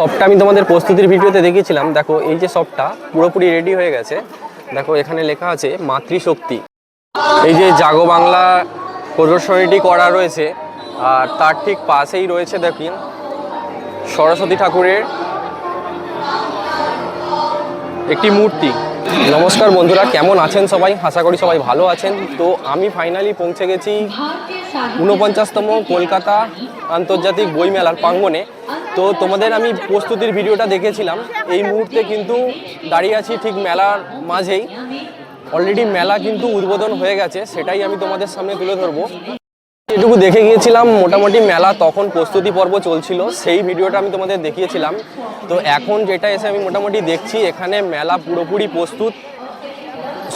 শপটা আমি তোমাদের প্রস্তুতির ভিডিওতে দেখিয়েছিলাম। দেখো, এই যে সবটা পুরোপুরি রেডি হয়ে গেছে। দেখো, এখানে লেখা আছে, মাতৃশক্তি এই যে জাগো বাংলা প্রদর্শনীটি করা রয়েছে, আর তার ঠিক পাশেই রয়েছে দেখুন সরস্বতী ঠাকুরের একটি মূর্তি। নমস্কার বন্ধুরা, কেমন আছেন সবাই? আশা করি সবাই ভালো আছেন। তো আমি ফাইনালি পৌঁছে গেছি ঊনপঞ্চাশতম কলকাতা আন্তর্জাতিক বইমেলার প্রাঙ্গণে। তো তোমাদের আমি প্রস্তুতির ভিডিওটা দেখেছিলাম। এই মুহূর্তে কিন্তু দাঁড়িয়ে আছি ঠিক মেলার মাঝেই। অলরেডি মেলা কিন্তু উদ্বোধন হয়ে গেছে, সেটাই আমি তোমাদের সামনে তুলে ধরবো। যেটুকু দেখে গিয়েছিলাম, মোটামুটি মেলা তখন প্রস্তুতি পর্ব চলছিল, সেই ভিডিওটা আমি তোমাদের দেখিয়েছিলাম। তো এখন যেটা এসে আমি মোটামুটি দেখছি, এখানে মেলা পুরোপুরি প্রস্তুত।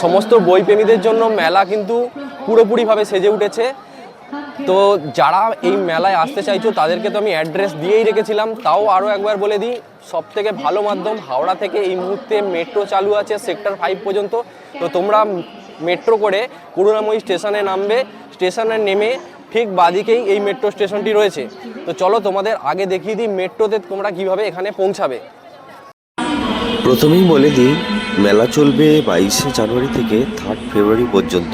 সমস্ত বইপ্রেমীদের জন্য মেলা কিন্তু পুরোপুরিভাবে সেজে উঠেছে। তো যারা এই মেলায় আসতে চাইছো, তাদেরকে তো আমি অ্যাড্রেস দিয়েই রেখেছিলাম। তাও আরও একবার বলে দিই সব থেকে ভালো মাধ্যম হাওড়া থেকে এই মুহূর্তে মেট্রো চালু আছে সেক্টর ফাইভ পর্যন্ত। তো তোমরা মেট্রো করে করুণাময়ী স্টেশনে নামবে, স্টেশনে নেমে ঠিক বাদিকেই এই মেট্রো স্টেশনটি রয়েছে। তো চলো তোমাদের আগে দেখিয়ে দিই মেট্রোতে তোমরা কীভাবে এখানে পৌঁছাবে। প্রথমেই বলে দিই, মেলা চলবে বাইশে জানুয়ারি থেকে থার্ড ফেব্রুয়ারি পর্যন্ত।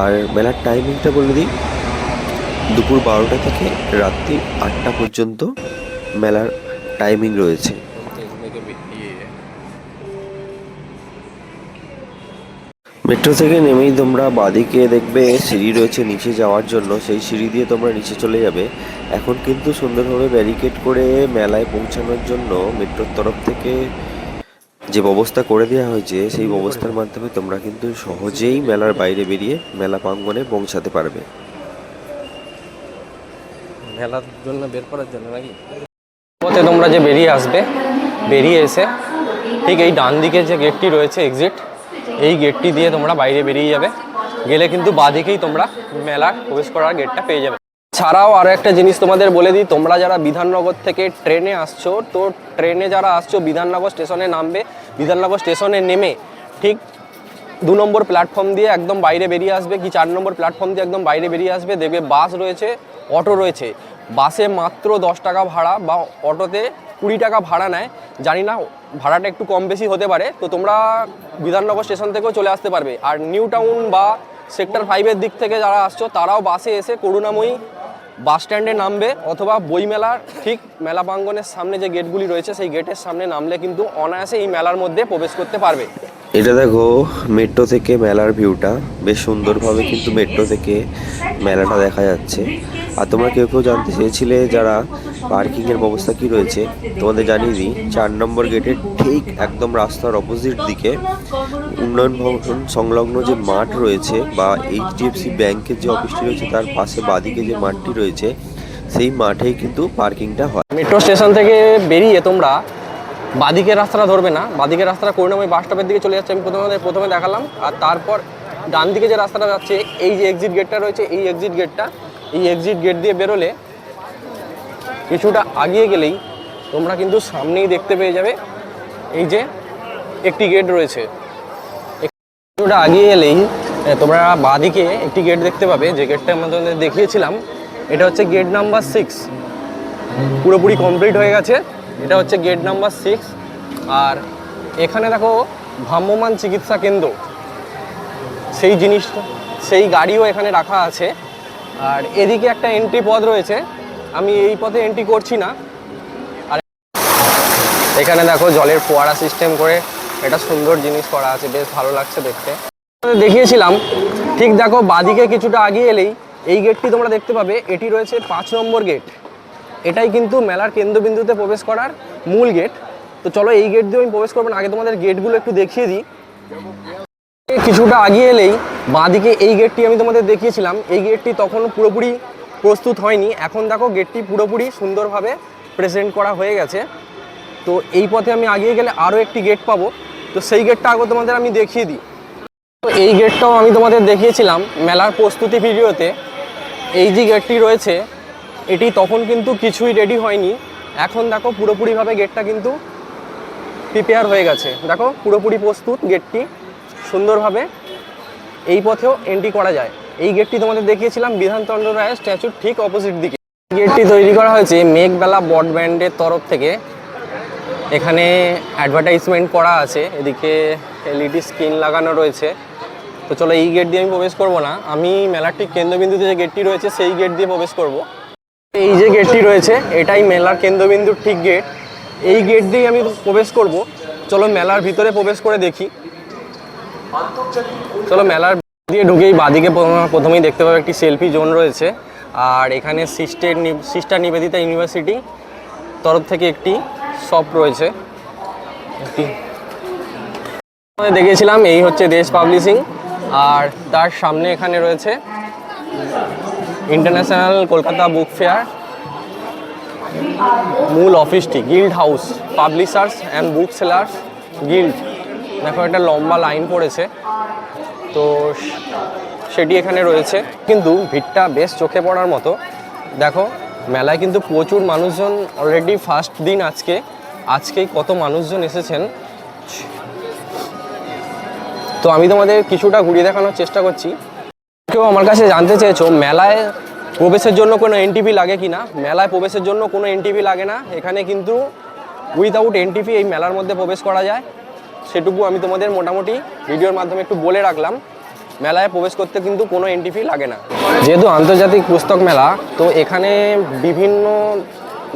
আর মেলার টাইমিংটা বলে দিই, দুপুর বারোটা থেকে রাত্রি আটটা পর্যন্ত মেলার টাইমিং রয়েছে। মেট্রো থেকে নেমেই তোমরা বাদিকে দেখবে সিঁড়ি রয়েছে নিচে যাওয়ার জন্য। সেই সিঁড়ি দিয়ে তোমরা নিচে চলে যাবে। এখন কিন্তু সুন্দরভাবে ব্যারিকেড করে মেলায় পৌঁছানোর জন্য মেট্রোর তরফ থেকে যে ব্যবস্থা করে দেওয়া হয়েছে, সেই ব্যবস্থার মাধ্যমে তোমরা কিন্তু সহজেই মেলার বাইরে বেরিয়ে মেলা প্রাঙ্গণে পৌঁছাতে পারবে। মেলার জন্য বের করার জন্য নাকি? পথে তোমরা যে বেরিয়ে আসবে, বেরিয়ে এসে ঠিক এই ডান দিকে যে গেটটি রয়েছে এক্সিট এই গেটটি দিয়ে তোমরা বাইরে বেরিয়ে যাবে। গেলে কিন্তু বাদিকেই তোমরা মেলার প্রবেশ করার গেটটা পেয়ে যাবে। ছাড়াও আরও একটা জিনিস তোমাদের বলে দিই, তোমরা যারা বিধাননগর থেকে ট্রেনে আসছো, তো ট্রেনে যারা আসছো, বিধাননগর স্টেশনে নামবে। বিধাননগর স্টেশনে নেমে ঠিক দু নম্বর প্ল্যাটফর্ম দিয়ে একদম বাইরে বেরিয়ে আসবে, কি চার নম্বর প্ল্যাটফর্ম দিয়ে একদম বাইরে বেরিয়ে আসবে, দেখবে বাস রয়েছে অটো রয়েছে। বাসে মাত্র দশ টাকা ভাড়া বা অটোতে কুড়ি টাকা ভাড়া নেয়। জানি না, ভাড়াটা একটু কম বেশি হতে পারে। তো তোমরা বিধাননগর স্টেশন থেকেও চলে আসতে পারবে। আর নিউ টাউন বা সেক্টর ফাইভের দিক থেকে যারা আসছো, তারাও বাসে এসে করুণাময়ী বাস স্ট্যান্ডে নামবে অথবা বইমেলার ঠিক মেলা প্রাঙ্গনের সামনে যে গেটগুলি রয়েছে, সেই গেটের সামনে নামলে কিন্তু অনায়াসে এই মেলার মধ্যে প্রবেশ করতে পারবে। এটা দেখো মেট্রো থেকে মেলার ভিউটা। বেশ সুন্দরভাবে কিন্তু মেট্রো থেকে মেলাটা দেখা যাচ্ছে। আর তোমরা কেউ কেউ জানতে চেয়েছিলে যারা পার্কিংয়ের ব্যবস্থা কি রয়েছে, তোমাদের জানিয়ে দিই, চার নম্বর গেটের ঠিক একদম রাস্তার অপোজিট দিকে উন্নয়ন ভবন সংলগ্ন যে মাঠ রয়েছে বা এইচডিএফসি ব্যাংকের যে অফিসটি রয়েছে, তার পাশে বাদিকে যে মাঠটি রয়েছে সেই মাঠেই কিন্তু পার্কিংটা হয়। মেট্রো স্টেশন থেকে বেরিয়ে তোমরা বাদিকের রাস্তাটা ধরবে না। বাদিকের রাস্তাটা করুণাময়ী বাস স্টপের দিকে চলে যাচ্ছে। আমি প্রথমে প্রথমে দেখালাম আর তারপর ডান দিকে যে রাস্তাটা যাচ্ছে এই যে এক্সিট গেটটা রয়েছে এই এক্সিট গেটটা এই এক্সিট গেট দিয়ে বেরোলে কিছুটা আগিয়ে গেলেই তোমরা কিন্তু সামনেই দেখতে পেয়ে যাবে এই যে একটি গেট রয়েছে। কিছুটা আগিয়ে এলেই এ, তোমরা বাদিকে একটি গেট দেখতে পাবে। যে গেটটা আমাদের দেখিয়েছিলাম এটা হচ্ছে গেট নাম্বার সিক্স পুরোপুরি কমপ্লিট হয়ে গেছে। এটা হচ্ছে গেট নাম্বার সিক্স আর এখানে দেখো ভ্রাম্যমান চিকিৎসা কেন্দ্র। সেই জিনিসটা, সেই গাড়িও এখানে রাখা আছে। আর এদিকে একটা এন্ট্রি পথ রয়েছে। আমি এই পথে এন্ট্রি করছি না। আর এখানে দেখো, জলের ফোয়ারা সিস্টেম করে এটা সুন্দর জিনিস করা আছে। বেশ ভালো লাগছে দেখতে। দেখিয়েছিলাম। ঠিক দেখো, বাদিকে কিছুটা আগিয়ে এলেই এই গেটটি তোমরা দেখতে পাবে। এটি রয়েছে পাঁচ নম্বর গেট এটাই কিন্তু মেলার কেন্দ্রবিন্দুতে প্রবেশ করার মূল গেট তো চলো এই গেট দিয়ে আমি প্রবেশ করব না, আগে তোমাদের গেটগুলো একটু দেখিয়ে দিই। কিছুটা আগিয়ে এলেই বাঁদিকে এই গেটটি আমি তোমাদের দেখিয়েছিলাম। এই গেটটি তখন পুরোপুরি প্রস্তুত হয়নি। এখন দেখো গেটটি পুরোপুরি সুন্দরভাবে প্রেজেন্ট করা হয়ে গেছে। তো এই পথে আমি আগিয়ে গেলে আরও একটি গেট পাবো। তো সেই গেটটা আগে তোমাদের আমি দেখিয়ে দিই। তো এই গেটটাও আমি তোমাদের দেখিয়েছিলাম মেলার প্রস্তুতি ভিডিওতে এই যে গেটটি রয়েছে, এটি তখন কিন্তু কিছুই রেডি হয়নি। এখন দেখো পুরোপুরিভাবে গেটটা কিন্তু প্রিপেয়ার হয়ে গেছে। দেখো পুরোপুরি প্রস্তুত গেটটি সুন্দরভাবে। এই পথেও এন্ট্রি করা যায়। এই গেটটি তোমাদের দেখিয়েছিলাম বিধানচন্দ্র রায়ের স্ট্যাচুর ঠিক অপোজিট দিকে। গেটটি তৈরি করা হয়েছে মেঘবেলা ব্রডব্যান্ডের তরফ থেকে। এখানে অ্যাডভার্টাইজমেন্ট করা আছে। এদিকে এলইডি স্ক্রিন লাগানো রয়েছে। তো চলো এই গেট দিয়ে আমি প্রবেশ করব না। আমি মেলার ঠিক কেন্দ্রবিন্দুতে যে গেটটি রয়েছে, সেই গেট দিয়ে প্রবেশ করব। এই যে গেটটি রয়েছে, এটাই মেলার কেন্দ্রবিন্দুর ঠিক গেট এই গেট দিয়েই আমি প্রবেশ করব। চলো মেলার ভিতরে প্রবেশ করে দেখি। চলো মেলার দিয়ে ঢুকেই বাদিকে প্রথমে- প্রথমেই দেখতে পাবো একটি সেলফি জোন রয়েছে। আর এখানে সিস্টের সিস্টার নিবেদিতা ইউনিভার্সিটি তরফ থেকে একটি শপ রয়েছে। দেখেছিলাম, এই হচ্ছে দেশ পাবলিশিং আর তার সামনে এখানে রয়েছে ইন্টারন্যাশনাল কলকাতা বুক ফেয়ার। মূল অফিসটি guild house publishers and book sellers guild দেখো, একটা লম্বা লাইন পড়েছে। তো সেটি এখানে রয়েছে। কিন্তু ভিড়টা বেশ চোখে পড়ার মতো। দেখো, মেলায় কিন্তু প্রচুর মানুষজন অলরেডি ফার্স্ট দিন আজকে। আজকেই কত মানুষজন এসেছেন? তো আমি তোমাদের কিছুটা ঘুরিয়ে দেখানোর চেষ্টা করছি। কেউ আমার কাছে জানতে চেয়েছো, মেলায় প্রবেশের জন্য কোনো এনটিপি লাগে কি না মেলায় প্রবেশের জন্য কোনো এনটিপি লাগে না। এখানে কিন্তু উইদাউট এনটিপি এই মেলার মধ্যে প্রবেশ করা যায়। সেটুকু আমি তোমাদের মোটামুটি ভিডিওর মাধ্যমে একটু বলে রাখলাম। মেলায় প্রবেশ করতে কিন্তু কোনো এনটিপি লাগে না। যেহেতু আন্তর্জাতিক পুস্তক মেলা, তো এখানে বিভিন্ন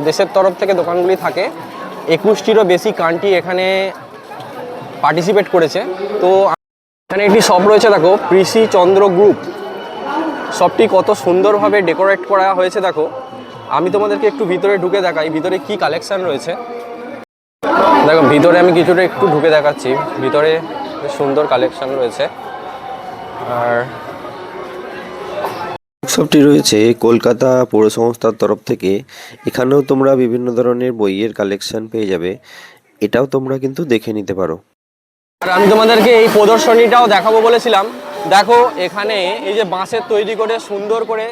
দেশের তরফ থেকে দোকানগুলি থাকে। একুশটিরও বেশি কান্ট্রি এখানে পার্টিসিপেট করেছে। তো এখানে একটি শপ রয়েছে, দেখো কৃষি চন্দ্র গ্রুপ শপটি কত সুন্দরভাবে ডেকোরেট করা হয়েছে, দেখো। আমি তোমাদেরকে একটু ভিতরে ঢুকে দেখাই, ভিতরে কি কালেকশান রয়েছে। দেখো, ভিতরে আমি কিছুটা একটু ঢুকে দেখাচ্ছি। ভিতরে সুন্দর কালেকশন রয়েছে। আর উৎসবটি রয়েছে কলকাতা পৌরসংস্থার তরফ থেকে। এখানেও তোমরা বিভিন্ন ধরনের বইয়ের কালেকশান পেয়ে যাবে। এটাও তোমরা কিন্তু দেখে নিতে পারো। আর আমি তোমাদেরকে এই প্রদর্শনীটাও দেখাবো বলেছিলাম। দেখো, এখানে এই যে বাঁশের তৈরি করে, সুন্দর করে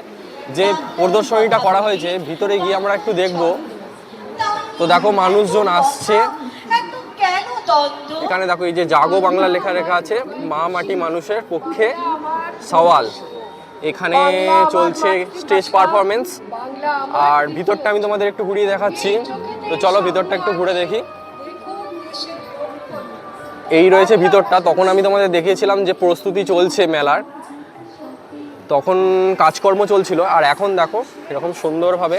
যে প্রদর্শনীটা করা হয়েছে, ভিতরে গিয়ে আমরা একটু দেখব। তো দেখো, মানুষজন আসছে। এখানে দেখো, এই যে জাগো বাংলা লেখা লেখা আছে, মা মাটি মানুষের পক্ষে সওয়াল। এখানে চলছে স্টেজ পারফরমেন্স আর ভিতরটা আমি তোমাদের একটু ঘুরিয়ে দেখাচ্ছি। তো চলো, ভিতরটা একটু ঘুরে দেখি। এই রয়েছে ভিতরটা। তখন আমি তোমাদের দেখিয়েছিলাম যে প্রস্তুতি চলছে মেলার। তখন কাজকর্ম চলছিল। আর এখন দেখো, এরকম সুন্দরভাবে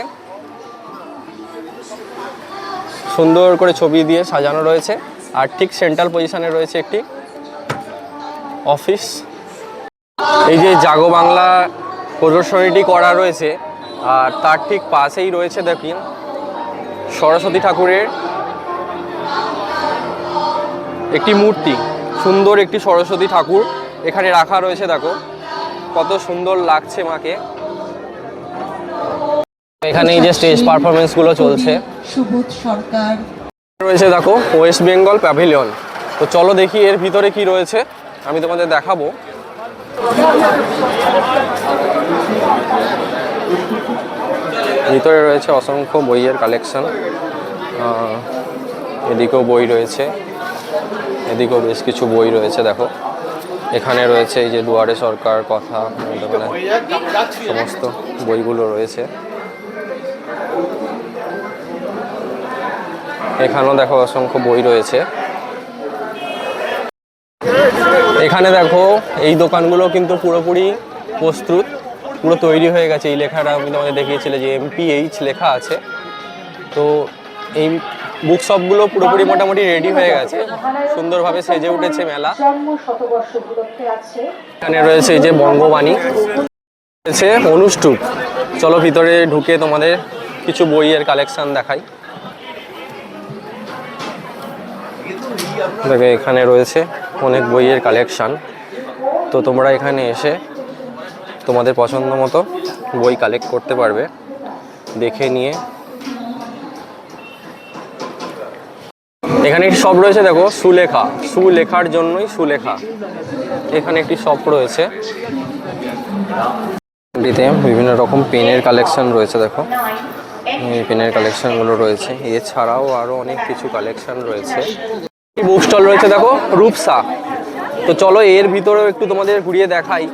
সুন্দর করে ছবি দিয়ে সাজানো রয়েছে। আর ঠিক সেন্ট্রাল পজিশনে রয়েছে একটি অফিস। এই যে জাগো বাংলা প্রদর্শনীটি করা রয়েছে, আর তার ঠিক পাশেই রয়েছে দেখি সরস্বতী ঠাকুরের একটি মূর্তি, সুন্দর একটি সরস্বতী ঠাকুর এখানে রাখা রয়েছে, দেখো। কত সুন্দর লাগছে মাকে। এখানে এই যে স্টেজ পারফরমেন্সগুলো চলছে। সুবোধ সরকার রয়েছে, দেখো, ওয়েস্ট বেঙ্গল প্যাভিলিয়ন। তো চলো দেখি এর ভিতরে কি রয়েছে, আমি তোমাদের দেখাবো। ভিতরে রয়েছে অসংখ্য বইয়ের কালেকশন এদিকেও বই রয়েছে। এদিকেও বেশ কিছু বই রয়েছে, দেখো। এখানে রয়েছে এই যে দুয়ারে সরকার কথা সমস্ত বইগুলো রয়েছে। এখানেও দেখো অসংখ্য বই রয়েছে। এখানে দেখো, এই দোকানগুলো কিন্তু পুরোপুরি প্রস্তুত, পুরো তৈরি হয়ে গেছে। এই লেখাটা আমি তোমাদের দেখিয়েছিলে যে এমপিএইচ লেখা আছে। তো এই বুক শপগুলো পুরোপুরি মোটামুটি রেডি হয়ে গেছে। সুন্দরভাবে সেজে উঠেছে মেলা। এখানে রয়েছে যে বঙ্গবাণী। রয়েছে অনুষ্টুপ চলো ভিতরে ঢুকে তোমাদের কিছু বইয়ের কালেকশন দেখাই। দেখো, এখানে রয়েছে অনেক বইয়ের কালেকশান তো তোমরা এখানে এসে তোমাদের পছন্দ মতো বই কালেক্ট করতে পারবে। দেখে নিয়ে এখানে শপ রয়েছে, দেখো, সুলেখা। সুলেখার জন্যই সুলেখা। এখানে একটি শপ রয়েছে। এটিতে বিভিন্ন রকম পেনের কালেকশন রয়েছে, দেখো। এই পেনের কালেকশনগুলো রয়েছে। এছাড়াও আরও অনেক কিছু কালেকশন রয়েছে। বুক স্টল রয়েছে, দেখো, রূপসা। তো চলো, এর ভিতরেও একটু তোমাদের ঘুরিয়ে দেখাই।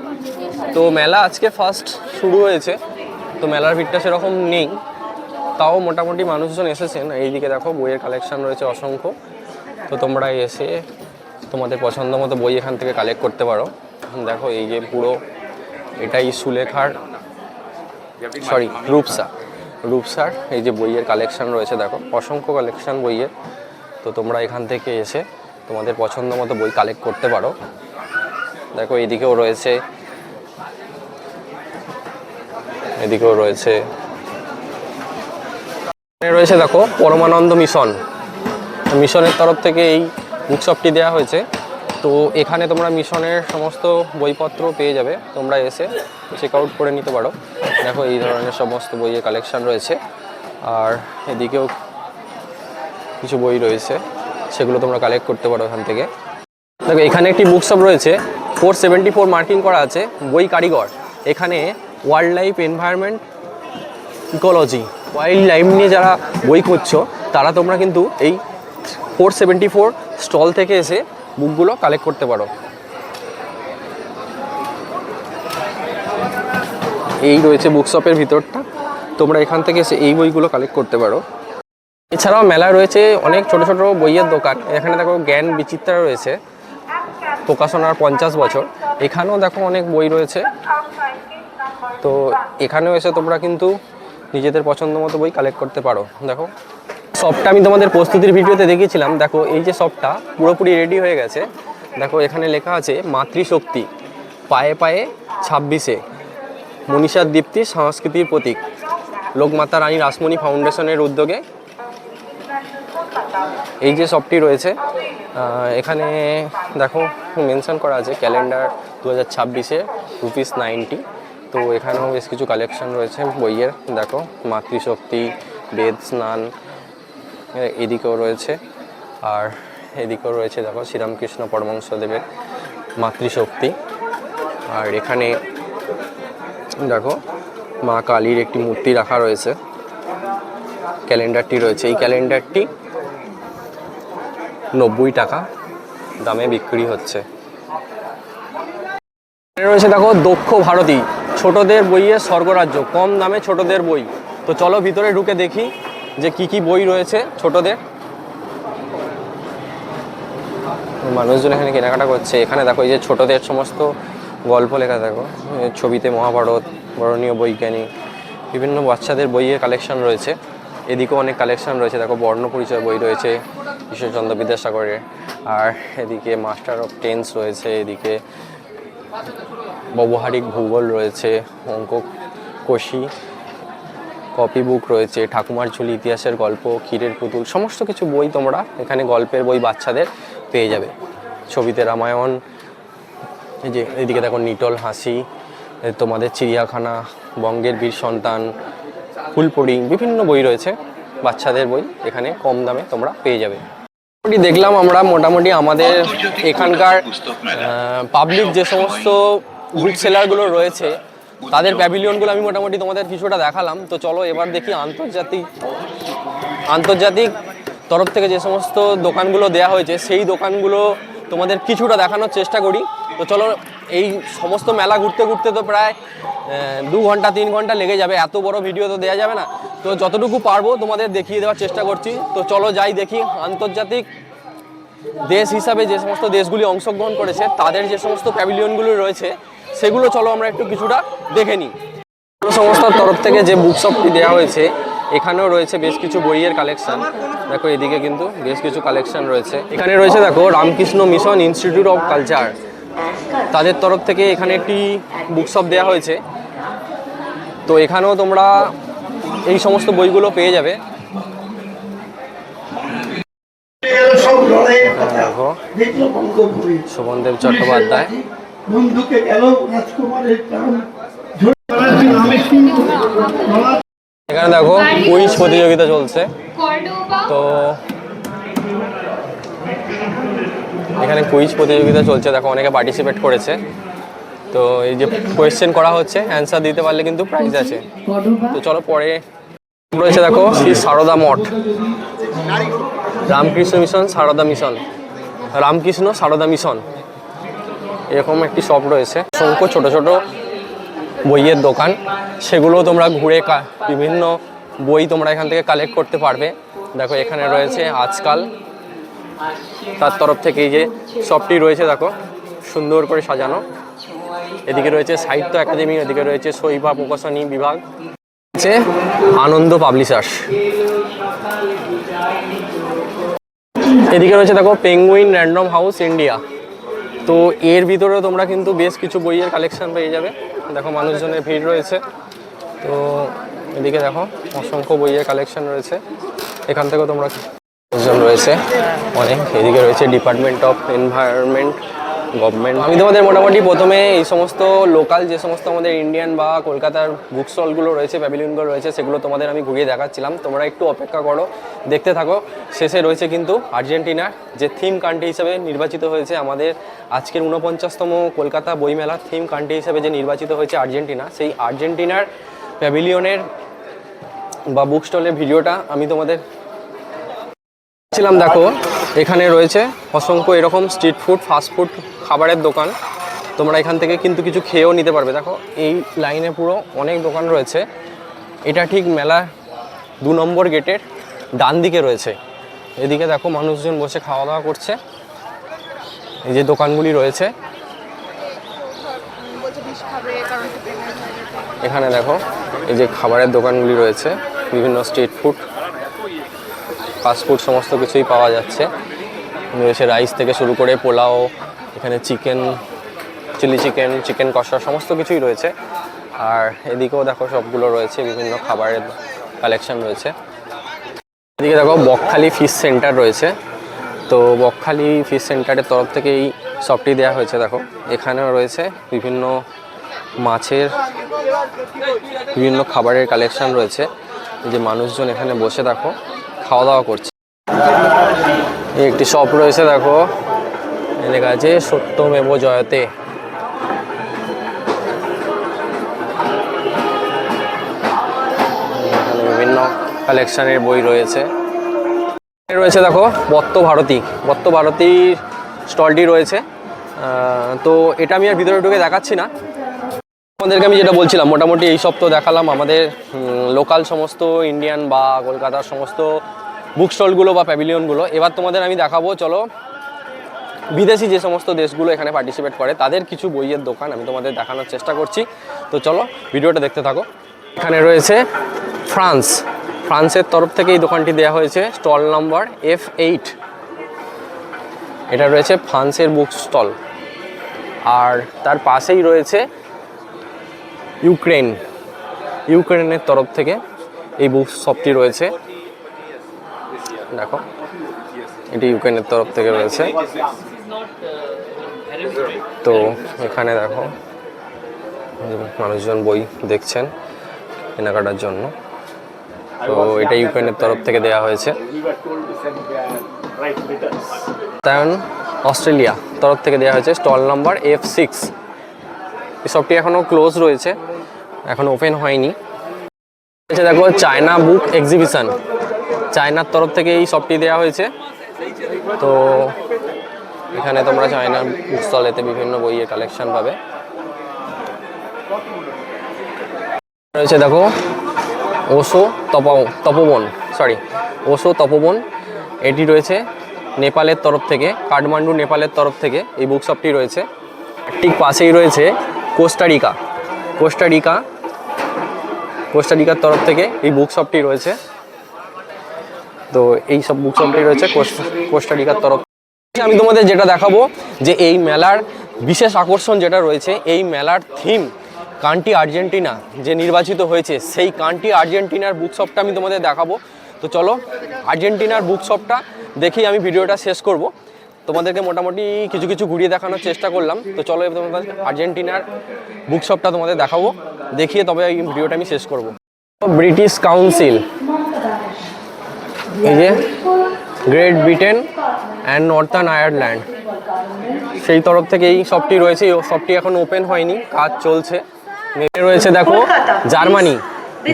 তো মেলা আজকে ফার্স্ট শুরু হয়েছে। তো মেলার ভিড়টা সেরকম নেই। তাও মোটামুটি মানুষজন এসেছেন। এইদিকে দেখো বইয়ের কালেকশন রয়েছে অসংখ্য। তো তোমরা এসে তোমাদের পছন্দ মতো বই এখান থেকে কালেক্ট করতে পারো। দেখো এই যে পুরো এটাই সুলেখার সরি রূপসা। রূপসার এই যে বইয়ের কালেকশন রয়েছে দেখো, অসংখ্য কালেকশন বইয়ের। তো তোমরা এখান থেকে এসে তোমাদের পছন্দ মতো বই কালেক্ট করতে পারো। দেখো এদিকেও রয়েছে এদিকেও রয়েছে রয়েছে দেখো পরমানন্দ মিশন। মিশনের তরফ থেকে এই বুকশপটি দেওয়া হয়েছে। তো এখানে তোমরা মিশনের সমস্ত বইপত্র পেয়ে যাবে, তোমরা এসে চেক আউট করে নিতে পারো। দেখো এই ধরনের সমস্ত বইয়ের কালেকশন রয়েছে। আর এদিকেও কিছু বই রয়েছে, সেগুলো তোমরা কালেক্ট করতে পারো এখান থেকে। দেখো, এখানে একটি বুকশপ রয়েছে ফোর সেভেন্টি ফোর মার্কিং করা আছে, বই কারিগর। এখানে wildlife environment ecology wildlife নিয়ে যারা বই খুঁজছো, তারা তোমরা কিন্তু এই ফোর সেভেন্টি ফোর স্টল থেকে এসে বুকগুলো কালেক্ট করতে পারো। এই রয়েছে বুকশপের ভিতরটা। তোমরা এখান থেকে এসে এই বইগুলো কালেক্ট করতে পারো। এছাড়াও মেলা রয়েছে, অনেক ছোট ছোট বইয়ের দোকান। এখানে দেখো জ্ঞান বিচিত্রা রয়েছে প্রকাশনার পঞ্চাশ বছর। এখানেও দেখো অনেক বই রয়েছে। তো এখানেও এসে তোমরা কিন্তু নিজেদের পছন্দ মতো বই কালেক্ট করতে পারো। দেখো শপটা আমি তোমাদের প্রস্তুতির ভিডিওতে দেখিয়েছিলাম। দেখো, এই যে শপটা পুরোপুরি রেডি হয়ে গেছে। দেখো, এখানে লেখা আছে, মাতৃশক্তি। পায়ে পায়ে ছাব্বিশে। মনীষার দীপ্তি সংস্কৃতির প্রতীক। লোকমাতা রানী রাসমণি ফাউন্ডেশনের উদ্যোগে এই যে শপটি রয়েছে এখানে দেখো মেনশন করা আছে ক্যালেন্ডার দু হাজার ছাব্বিশে রুপিস নাইনটি তো এখানেও বেশ কিছু কালেকশন রয়েছে বইয়ের। দেখো, মাতৃশক্তি, বেদ, স্নান এদিকেও রয়েছে। আর এদিকেও রয়েছে, দেখো, শ্রীরামকৃষ্ণ পরমংসদেবের মাতৃশক্তি। আর এখানে, দেখো, মা কালীর একটি মূর্তি রাখা রয়েছে। ক্যালেন্ডারটি রয়েছে। এই ক্যালেন্ডারটি নব্বই টাকা দামে বিক্রি হচ্ছে। রয়েছে, দেখো, দক্ষ ভারতী। ছোটদের বইয়ের স্বর্গরাজ্য, কম দামে ছোটদের বই। তো চলো ভিতরে ঢুকে দেখি যে কি কি বই রয়েছে ছোটদের। মানুষজন এখানে কেনাকাটা করছে। এখানে দেখো, এই যে ছোটদের সমস্ত গল্প লেখা দেখো। ছবিতে মহাভারত, বরণীয় বৈজ্ঞানিক, বিভিন্ন বাচ্চাদের বইয়ের কালেকশন রয়েছে। এদিকেও অনেক কালেকশন রয়েছে। দেখো, বর্ণ পরিচয় বই রয়েছে ঈশ্বরচন্দ্র বিদ্যাসাগরের। আর এদিকে মাস্টার অফ টেন্স রয়েছে। এদিকে ব্যবহারিক ভূগোল রয়েছে অঙ্ক কোষী কপি বুক রয়েছে, ঠাকুমার ঝুলি, ইতিহাসের গল্প, ক্ষীরের পুতুল, সমস্ত কিছু বই তোমরা এখানে গল্পের বই বাচ্চাদের পেয়ে যাবে। ছবিতে রামায়ণ, এই যে এদিকে দেখো নিটল হাসি তোমাদের চিড়িয়াখানা, বঙ্গের বীর সন্তান ফুলপড়ি বিভিন্ন বই রয়েছে, বাচ্চাদের বই এখানে কম দামে তোমরা পেয়ে যাবে। দেখলাম আমরা, মোটামুটি আমাদের এখানকার পাবলিক যে সমস্ত বুক সেলারগুলো রয়েছে, তাদের প্যাভিলিয়নগুলো আমি মোটামুটি তোমাদের কিছুটা দেখালাম। তো চলো এবার দেখি আন্তর্জাতিক আন্তর্জাতিক তরফ থেকে যে সমস্ত দোকানগুলো দেয়া হয়েছে, সেই দোকানগুলো তোমাদের কিছুটা দেখানোর চেষ্টা করি। তো চলো, এই সমস্ত মেলা ঘুরতে ঘুরতে তো প্রায় দু ঘণ্টা, তিন ঘণ্টা লেগে যাবে। এত বড় ভিডিও তো দেওয়া যাবে না। তো যতটুকু পারব তোমাদের দেখিয়ে দেওয়ার চেষ্টা করছি। তো চলো যাই দেখি, আন্তর্জাতিক দেশ হিসাবে যে সমস্ত দেশগুলি অংশগ্রহণ করেছে, তাদের যে সমস্ত প্যাভিলিয়নগুলো রয়েছে, সেগুলো চলো আমরা একটু কিছুটা দেখে নিই। সংস্থার তরফ থেকে যে বুকশপটি দেওয়া হয়েছে, এখানেও রয়েছে বেশ কিছু বইয়ের কালেকশন দেখো, এদিকে কিন্তু বেশ কিছু কালেকশন রয়েছে। এখানে রয়েছে দেখো, Ramakrishna mission institute of culture তাদের তরফ থেকে এখানে একটি বুকশপ দেওয়া হয়েছে। তো এখানেও তোমরা এই সমস্ত বইগুলো পেয়ে যাবে। শোভনদেব চট্টোপাধ্যায়। এখানে দেখো কুইজ প্রতিযোগিতা চলছে। তো এখানে কুইজ প্রতিযোগিতা চলছে। দেখো, অনেকে পার্টিসিপেট করেছে। তো এই যে কোয়েশ্চেন করা হচ্ছে অ্যান্সার দিতে পারলে কিন্তু প্রাইজ আছে। তো চলো পরে রয়েছে দেখো Shri Sarada Math. Ramakrishna mission, Sarada mission. Ramakrishna, Sarada mission. এরকম একটি শপ রয়েছে। অসংখ্য ছোট ছোট বইয়ের দোকান। সেগুলো তোমরা ঘুরে বিভিন্ন বই তোমরা এখান থেকে কালেক্ট করতে পারবে। দেখো, এখানে রয়েছে আজকাল। তার তরফ থেকে এই যে শপটি রয়েছে, দেখো। সুন্দর করে সাজানো। এদিকে রয়েছে সাহিত্য একাডেমি, এদিকে রয়েছে শৈবা প্রকাশনী বিভাগ। রয়েছে আনন্দ পাবলিশার্স। এদিকে রয়েছে দেখো পেঙ্গুইন র্যান্ডম হাউস ইন্ডিয়া। তো এর ভিতরে তোমরা কিন্তু বেশ কিছু বইয়ের কালেকশন পেয়ে যাবে। দেখো মানুষজনের ভিড় রয়েছে। তো এদিকে দেখো অসংখ্য বইয়ের কালেকশন রয়েছে। এখান থেকেও তোমরা মানুষজন রয়েছে। অনেক। এদিকে রয়েছে ডিপার্টমেন্ট অফ এনভায়রনমেন্ট। গভর্নমেন্ট আমি তোমাদের মোটামুটি প্রথমে এই সমস্ত লোকাল যে সমস্ত আমাদের ইন্ডিয়ান বা কলকাতার বুক স্টলগুলো রয়েছে প্যাভিলিয়নগুলো রয়েছে, সেগুলো তোমাদের আমি ঘুরিয়ে দেখাচ্ছিলাম। তোমরা একটু অপেক্ষা করো, দেখতে থাকো। শেষে রয়েছে কিন্তু আর্জেন্টিনার যে থিম কান্ট্রি হিসেবে নির্বাচিত হয়েছে আমাদের আজকের ঊনপঞ্চাশতম কলকাতা বইমেলার থিম কান্ট্রি হিসেবে যে নির্বাচিত হয়েছে আর্জেন্টিনা, সেই আর্জেন্টিনার প্যাভিলিয়নের বা বুক স্টলের ভিডিওটা আমি তোমাদের ছিলাম, দেখো। এখানে রয়েছে অসংখ্য এরকম স্ট্রিট ফুড ফাস্ট ফুড খাবারের দোকান। তোমরা এখান থেকে কিন্তু কিছু খেয়েও নিতে পারবে। দেখো, এই লাইনে পুরো অনেক দোকান রয়েছে। এটা ঠিক মেলা দু নম্বর গেটের ডান দিকে রয়েছে। এদিকে দেখো, মানুষজন বসে খাওয়া দাওয়া করছে। এই যে দোকানগুলি রয়েছে। এখানে দেখো, এই যে খাবারের দোকানগুলি রয়েছে। বিভিন্ন স্ট্রিট ফুড ফাস্টফুড সমস্ত কিছুই পাওয়া যাচ্ছে। রয়েছে রাইস থেকে শুরু করে পোলাও, এখানে চিকেন চিলি চিকেন চিকেন কষা সমস্ত কিছুই রয়েছে। আর এদিকেও দেখো সবগুলো রয়েছে, বিভিন্ন খাবারের কালেকশন রয়েছে। এদিকে দেখো বকখালি ফিশ সেন্টার রয়েছে। তো বকখালি ফিশ সেন্টারের তরফ থেকে এই শপটি দেওয়া হয়েছে, দেখো। এখানেও রয়েছে বিভিন্ন মাছের, বিভিন্ন খাবারের কালেকশন রয়েছে। যে মানুষজন এখানে বসে, দেখো। খাওয়া দাওয়া করছে একটি শপ রয়েছে, দেখো। লেখা আছে সত্যমেব জয়তে। বিভিন্ন কালেকশনের বই রয়েছে। রয়েছে, দেখো, বত্ত ভারতী। বত্ত ভারতীর স্টলটি রয়েছে। তো এটা আমি আর ভিতরে ঢুকে দেখাচ্ছি না। আমাদেরকে আমি যেটা বলছিলাম, মোটামুটি এই সব তো দেখালাম আমাদের লোকাল সমস্ত ইন্ডিয়ান বা কলকাতার সমস্ত বুক স্টলগুলো বা প্যাভিলিয়নগুলো এবার তোমাদের আমি দেখাবো, চলো। বিদেশি যে সমস্ত দেশগুলো এখানে পার্টিসিপেট করে, তাদের কিছু বইয়ের দোকান আমি তোমাদের দেখানোর চেষ্টা করছি। তো চলো, ভিডিওটা দেখতে থাকো। এখানে রয়েছে ফ্রান্স। ফ্রান্সের তরফ থেকে এই দোকানটি দেওয়া হয়েছে, স্টল নাম্বার এফ এইট। এটা রয়েছে ফ্রান্সের বুক স্টল আর তার পাশেই রয়েছে ইউক্রেন ইউক্রেনের তরফ থেকে এই বুক শপটি রয়েছে। দেখো। এটি ইউক্রেনের তরফ থেকে রয়েছে। তো এখানে দেখো, মানুষজন বই দেখছেন কেনাকাটার জন্য। তো এটা ইউক্রেনের তরফ থেকে দেওয়া হয়েছে। তায়ন অস্ট্রেলিয়া তরফ থেকে দেওয়া হয়েছে স্টল নাম্বার এফ সিক্স এসবটি এখনও ক্লোজ রয়েছে এখন ওপেন হয়নি। দেখো, চায়না বুক এক্সিবিশন। চায়নার তরফ থেকে এই শপটি দেওয়া হয়েছে। তো এখানে তোমরা চায়নার বুক স্টলেতে বিভিন্ন বইয়ের কালেকশন পাবে। রয়েছে দেখো ওশো তপ, তপবন সরি ওশো তপবন, এটি রয়েছে নেপালের তরফ থেকে, কাঠমান্ডু নেপালের তরফ থেকে এই বুক শপটি রয়েছে। ঠিক পাশেই রয়েছে কোস্টারিকা কোস্টারিকা কোস্টারিকার তরফ থেকে এই বুক শপটি রয়েছে। তো এই সব বুক শপটি রয়েছে কোস্টা- কোস্টারিকার তরফ আমি তোমাদের যেটা দেখাবো, যে এই মেলার বিশেষ আকর্ষণ যেটা রয়েছে, এই মেলার থিম কান্টি আর্জেন্টিনা যে নির্বাচিত হয়েছে, সেই কান্টি আর্জেন্টিনার বুক শপটা আমি তোমাদের দেখাবো। তো চলো, আর্জেন্টিনার বুক শপটা দেখেই আমি ভিডিওটা শেষ করব। তোমাদেরকে মোটামুটি কিছু কিছু ঘুরিয়ে দেখানোর চেষ্টা করলাম। তো চলো তোমাদের আর্জেন্টিনার বুক শপটা তোমাদের দেখাবো, দেখিয়ে তবে এই ভিডিওটা আমি শেষ করব। ব্রিটিশ কাউন্সিল এই যে Great Britain and Northern Ireland সেই তরফ থেকে এই শপটি রয়েছে এই শপটি এখন ওপেন হয়নি কাজ চলছে। রয়েছে দেখো জার্মানি।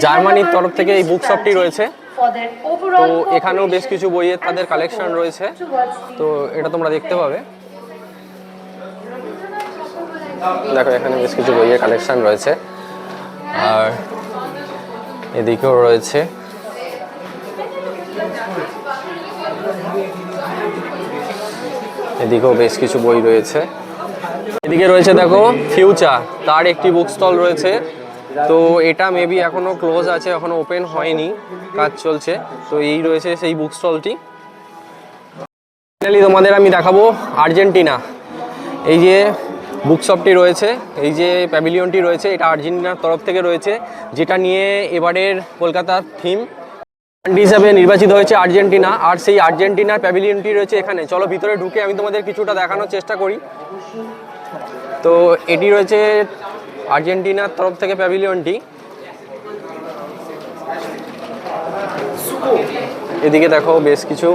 জার্মানির তরফ থেকে এই বুক শপটি রয়েছে। তো এখানেও বেশ কিছু বইয়ের তাদের কালেকশন রয়েছে। তো এটা তোমরা দেখতে পাবে। দেখো এখানে বেশ কিছু বইয়ের কালেকশন রয়েছে। আর এদিকেও রয়েছে। এদিকেও বেশ কিছু বই রয়েছে। এদিকে রয়েছে দেখো ফিউচার তার একটি বুক স্টল রয়েছে। তো এটা মেবি এখনও ক্লোজ আছে, এখনও ওপেন হয়নি, কাজ চলছে। তো এই রয়েছে সেই বুক স্টলটি তোমাদের আমি দেখাবো আর্জেন্টিনা। এই যে বুক শপটি রয়েছে, এই যে প্যাভিলিয়নটি রয়েছে, এটা আর্জেন্টিনার তরফ থেকে রয়েছে, যেটা নিয়ে এবারের কলকাতার থিম হিসাবে নির্বাচিত হয়েছে আর্জেন্টিনা, আর সেই আর্জেন্টিনার প্যাভিলিয়নটি রয়েছে এখানে। চলো ভিতরে ঢুকে আমি তোমাদের কিছুটা দেখানোর চেষ্টা করি। তো এটি রয়েছে আর্জেন্টিনার তরফ থেকে প্যাভিলিয়নটি। এদিকে দেখো বেশ কিছু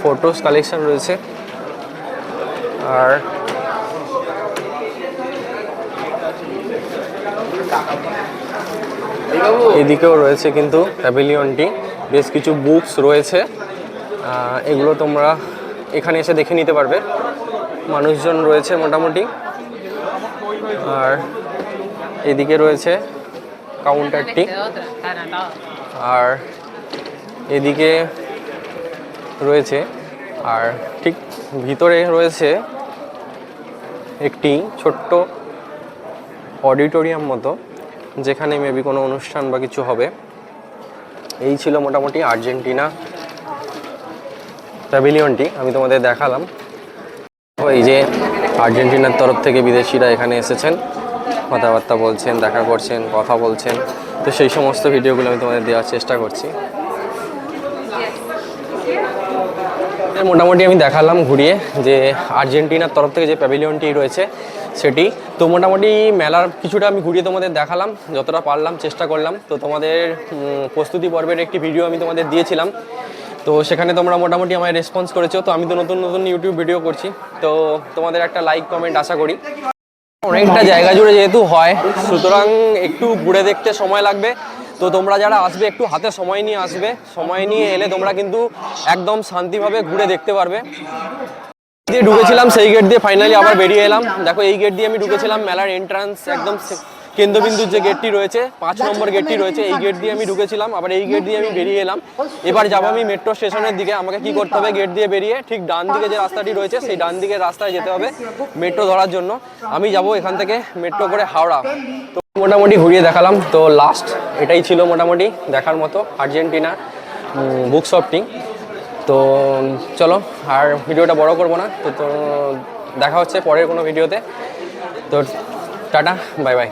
ফটোস কালেকশন রয়েছে। আর এদিকেও রয়েছে কিন্তু প্যাভিলিয়নটি। বেশ কিছু বুকস রয়েছে। এগুলো তোমরা এখানে এসে দেখে নিতে পারবে। মানুষজন রয়েছে মোটামুটি। আর এদিকে রয়েছে কাউন্টারটি আর এদিকে রয়েছে, আর ঠিক ভিতরে রয়েছে একটি ছোট্ট অডিটোরিয়াম মতো, যেখানে মেবি কোনো অনুষ্ঠান বা কিছু হবে। এই ছিল মোটামুটি আর্জেন্টিনা প্যাভিলিয়নটি, আমি তোমাদের দেখালাম। এই যে আর্জেন্টিনার তরফ থেকে বিদেশিরা এখানে এসেছেন, কথাবার্তা বলছেন, দেখা করছেন, কথা বলছেন, তো সেই সমস্ত ভিডিওগুলো আমি তোমাদের দেওয়ার চেষ্টা করছি। মোটামুটি আমি দেখালাম ঘুরিয়ে যে আর্জেন্টিনার তরফ থেকে যে প্যাভিলিয়নটি রয়েছে সেটি। তো মোটামুটি মেলার কিছুটা আমি ঘুরিয়ে তোমাদের দেখালাম, যতটা পারলাম চেষ্টা করলাম। তো তোমাদের প্রস্তুতি পর্বের একটি ভিডিও আমি তোমাদের দিয়েছিলাম। তো সেখানে তোমরা মোটামুটি আমায় রেসপন্স করেছ। তো আমি তো নতুন নতুন ইউটিউব ভিডিও করছি। তো তোমাদের একটা লাইক কমেন্ট আশা করি। অনেকটা জায়গা জুড়ে যেহেতু হয়, সুতরাং একটু ঘুরে দেখতে সময় লাগবে। তো তোমরা যারা আসবে, একটু হাতে সময় নিয়ে আসবে। সময় নিয়ে এলে তোমরা কিন্তু একদম শান্তিভাবে ঘুরে দেখতে পারবে। দিয়ে ঢুকেছিলাম সেই গেট দিয়ে ফাইনালি আবার বেরিয়ে এলাম। দেখো এই গেট দিয়ে আমি ঢুকেছিলাম মেলার এন্ট্রান্স একদম কেন্দ্রবিন্দুর যে গেটটি রয়েছে পাঁচ নম্বর গেটটি রয়েছে এই গেট দিয়ে আমি ঢুকেছিলাম আবার এই গেট দিয়ে আমি বেরিয়ে এলাম। এবার যাব আমি মেট্রো স্টেশনের দিকে আমাকে কি করতে হবে? গেট দিয়ে বেরিয়ে ঠিক ডান দিকে যে রাস্তাটি রয়েছে সেই ডান দিকে রাস্তায় যেতে হবে মেট্রো ধরার জন্য। আমি যাব এখান থেকে মেট্রো করে হাওড়া। তো মোটামুটি ঘুরিয়ে দেখালাম। তো লাস্ট এটাই ছিল মোটামুটি দেখার মতো আর্জেন্টিনা বুক শপটি তো চলো, আর ভিডিওটা বড় করব না। তো তো, দেখা হচ্ছে পরের কোনো ভিডিওতে। তো, টাটা, বাই বাই।